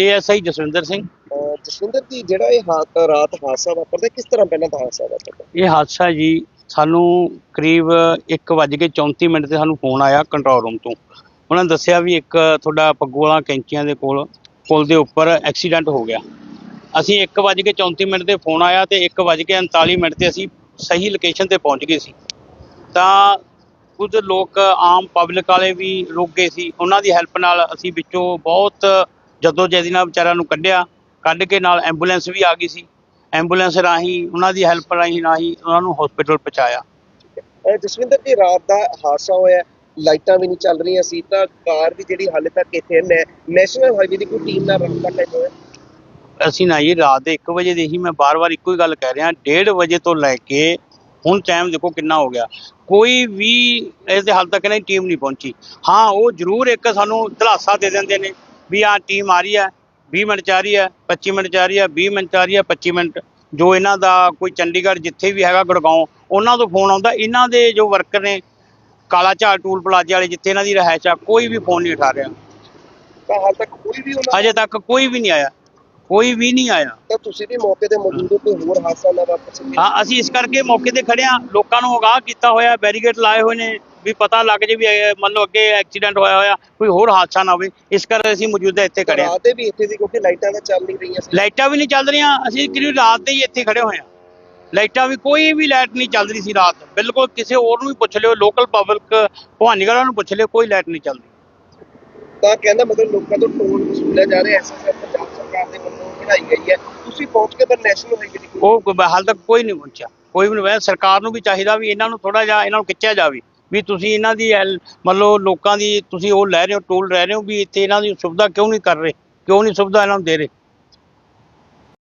ASI Jaswinder Singh. ਅਹ ਜਸਵਿੰਦਰ ਜੀ ਜਿਹੜਾ ਇਹ ਹਾ- ਰਾਤ ਹਾਦਸਾ ਵਾਪਰਦਾ ਕਿਸ ਤਰ੍ਹਾਂ ਪਹਿਲਾਂ ਤਾਂ ਹਾਦਸਾ ਵਾਪਰਦਾ? ਇਹ ਹਾਦਸਾ ਜੀ ਸਾਨੂੰ ਕਰੀਬ 1:34 ਮਿੰਟ ਤੇ ਸਾਨੂੰ ਫੋਨ ਆਇਆ ਕੰਟਰੋਲ ਰੂਮ ਤੋਂ। ਉਹਨਾਂ ਨੇ ਦੱਸਿਆ ਵੀ ਇੱਕ ਤੁਹਾਡਾ ਪੱਗੂ ਵਾਲਾ ਕੈਂਚੀਆਂ ਦੇ ਕੋਲ ਪੁਲ ਦੇ ਉੱਪਰ ਐਕਸੀਡੈਂਟ ਹੋ ਗਿਆ। ਅਸੀਂ 1:34 ਮਿੰਟ ਤੇ ਫੋਨ ਆਇਆ ਤੇ 1:39 ਮਿੰਟ ਤੇ ਅਸੀਂ ਸਹੀ ਲੋਕੇਸ਼ਨ ਤੇ ਪਹੁੰਚ ਗਏ ਸੀ। ਤਾਂ ਕੁਝ ਲੋਕ ਆਮ ਪਬਲਿਕ ਵਾਲੇ ਵੀ ਰੁਕ ਗਏ ਸੀ। ਉਹਨਾਂ ਦੀ ਹੈਲਪ ਨਾਲ ਅਸੀਂ ਵਿੱਚੋਂ ਬਹੁਤ ਜਦੋਂ ਜਿਹਦੀ ਨਾਲ ਵਿਚਾਰਿਆਂ ਨੂੰ ਕੱਢਿਆ ਕੱਢ ਕੇ ਨਾਲ ਐਂਬੂਲੈਂਸ ਵੀ ਆ ਗਈ ਸੀ। ਐਂਬੂਲੈਂਸ ਰਾਹੀਂ ਉਹਨਾਂ ਦੀ ਹੈਲਪ ਰਾਹੀਂ ਰਾਹੀਂ ਉਹਨਾਂ ਨੂੰ ਹਸਪੀਟਲ ਪਹੁੰਚਾਇਆ। ਜਸਵਿੰਦਰ ਜੀ ਰਾਤ ਦਾ ਹਾਦਸਾ ਹੋਇਆ ਲਾਈਟਾਂ ਵੀ ਨਹੀਂ ਚੱਲ ਰਹੀਆਂ ਸੀ ਤਾਂ ਕਾਰ ਵੀ ਜਿਹੜੀ ਹਾਲੇ ਤੱਕ ਇੱਥੇ ਹੈ ਨੈਸ਼ਨਲ ਹਾਈਵੇ ਦੀ ਕੋਈ ਟੀਮ ਨਾਲ ਰਸਤਾ ਟੈਕ ਹੋਇਆ? ਅਸੀਂ ਨਾ ਜੀ ਰਾਤ ਦੇ 1 ਵਜੇ ਦੇ ਹੀ ਮੈਂ ਬਾਰ-ਬਾਰ ਇੱਕੋ ਹੀ ਗੱਲ ਕਹਿ ਰਿਹਾ 1:30 ਵਜੇ ਤੋਂ ਲੈ ਕੇ ਹੁਣ ਟਾਈਮ ਦੇਖੋ ਕਿੰਨਾ ਹੋ ਗਿਆ। ਕੋਈ ਵੀ ਇਸ ਦੇ ਹਾਲ ਤੱਕ ਨਹੀਂ ਟੀਮ ਨਹੀਂ ਪਹੁੰਚੀ। ਹਾਂ ਉਹ ਜ਼ਰੂਰ ਇੱਕ ਸਾਨੂੰ ਦਿਲਾਸਾ ਦੇ ਦਿੰਦੇ ਨੇ। ਵੀ ਆ ਟੀਮ ਆ ਰਹੀ ਹੈ 20 ਮਿੰਟ ਚ ਆ ਰਹੀ ਹੈ 25 ਮਿੰਟ ਚ ਆ ਰਹੀ ਹੈ 20 ਮਿੰਟ ਚ ਆ ਰਹੀ ਹੈ 25 ਮਿੰਟ। ਜੋ ਇਹਨਾਂ ਦਾ ਕੋਈ ਚੰਡੀਗੜ੍ਹ ਜਿੱਥੇ ਵੀ ਹੈਗਾ ਗੁੜਗਾਉਂ ਉਹਨਾਂ ਤੋਂ ਫੋਨ ਆਉਂਦਾ। ਇਹਨਾਂ ਦੇ ਜੋ ਵਰਕਰ ਨੇ ਕਾਲਾ ਝਾਲ ਟੂਲ ਪਲਾਜ਼ੇ ਵਾਲੇ ਜਿੱਥੇ ਇਹਨਾਂ ਦੀ ਰਹਿائش ਆ ਕੋਈ ਵੀ ਫੋਨ ਨਹੀਂ ਉਠਾ ਰਿਹਾ। ਤਾਂ ਤੱਕ ਕੋਈ ਵੀ ਉਹਨਾਂ ਨਹੀਂ ਆਇਆ। ਕੋਈ ਵੀ ਨਹੀਂ ਆਇਆ। ਤਾਂ ਤੁਸੀਂ ਵੀ ਮੌਕੇ ਤੇ ਮੌਜੂਦ ਹੋ ਕੋਈ ਹੋਰ ਹਾਦਸਾ ਨਾ ਵਾਪਰ ਹਾਂ ਅਸੀਂ ਇਸ ਕਰਕੇ ਮੌਕੇ ਤੇ ਖੜੇ ਆ ਲੋਕਾਂ ਨੂੰ ਅਗਾਹ ਕੀਤਾ ਹੋਇਆ ਬੈਰੀਕੇਡ ਲਾਏ ਹੋਏ ਨੇ। ਵੀ ਪਤਾ ਲੱਗ ਜੇ ਵੀ ਇਹ ਮੰਨ ਲਓ ਅੱਗੇ ਐਕਸੀਡੈਂਟ ਹੋਇਆ ਹੋਇਆ ਕੋਈ ਹੋਰ ਹਾਦਸਾ ਨਾ ਹੋਵੇ ਇਸ ਕਰਕੇ ਅਸੀਂ ਮੌਜੂਦਾ ਇੱਥੇ ਖੜੇ ਹਾਂ। ਰਾਤ ਦੇ ਵੀ ਇੱਥੇ ਸੀ ਕਿਉਂਕਿ ਲਾਈਟਾਂ ਤਾਂ ਚੱਲ ਨਹੀਂ ਰਹੀਆਂ ਸੀ। ਲਾਈਟਾਂ ਵੀ ਨਹੀਂ ਚੱਲ ਰਹੀਆਂ ਅਸੀਂ ਕਿਰੀ ਰਾਤ ਦੇ ਹੀ ਇੱਥੇ ਖੜੇ ਹੋਏ ਹਾਂ। ਲਾਈਟਾਂ ਵੀ ਕੋਈ ਵੀ ਲਾਈਟ ਨਹੀਂ ਚੱਲ ਰਹੀ ਸੀ ਰਾਤ ਬਿਲਕੁਲ ਕਿਸੇ ਹੋਰ ਨੂੰ ਵੀ ਪੁੱਛ ਲਿਓ ਲੋਕਲ ਪਬਲਿਕ ਭਵਾਨੀਗੜ੍ਹ ਨੂੰ ਪੁੱਛ ਲਿਓ ਕੋਈ ਲਾਈਟ ਨਹੀਂ ਚੱਲਦੀ। ਤਾਂ ਕਹਿੰਦਾ ਮਤਲਬ ਲੋਕਾਂ ਤੋਂ ਟੋਲ ਵਸੂਲਿਆ ਜਾ ਰਿਹਾ ਐਸਐਸਐਫ ਪੰਜਾਬ ਸਰਕਾਰ ਦੇ ਵੱਲੋਂ ਬਣਾਈ ਗਈ ਹੈ। ਤੁਸੀਂ ਪਹੁੰਚ ਕੇ ਪਰ ਨੈਸ਼ਨਲ ਹਾਈਵੇ ਦੀ ਉਹ ਹਾਲ ਤੱਕ ਕੋਈ ਨਹੀਂ ਪਹੁੰਚਿਆ। ਕੋਈ ਵੀ ਨਹੀਂ ਹੋਇਆ ਸਰਕਾਰ ਨੂੰ ਵੀ ਚਾਹੀਦਾ ਵੀ ਇਹਨਾਂ ਨੂੰ ਥੋੜਾ ਜਿਹਾ ਇਹਨਾਂ ਨੂੰ ਖਿੱਚਿਆ ਜਾਵੇ। ਵੀ ਤੁਸੀਂ ਇਹਨਾਂ ਦੀ ਹੈਲ- ਮੰਨ ਲੋਕਾਂ ਦੀ, ਤੁਸੀਂ ਉਹ ਲੈ ਰਹੇ ਹੋ, ਟੋਲ ਲੈ ਰਹੇ ਹੋ, ਵੀ ਇੱਥੇ ਇਹਨਾਂ ਦੀ ਸੁਵਿਧਾ ਕਿਉਂ ਨਹੀਂ ਕਰ ਰਹੇ? ਕਿਉਂ ਨਹੀਂ ਸੁਵਿਧਾ ਇਹਨਾਂ ਨੂੰ ਦੇ ਰਹੇ?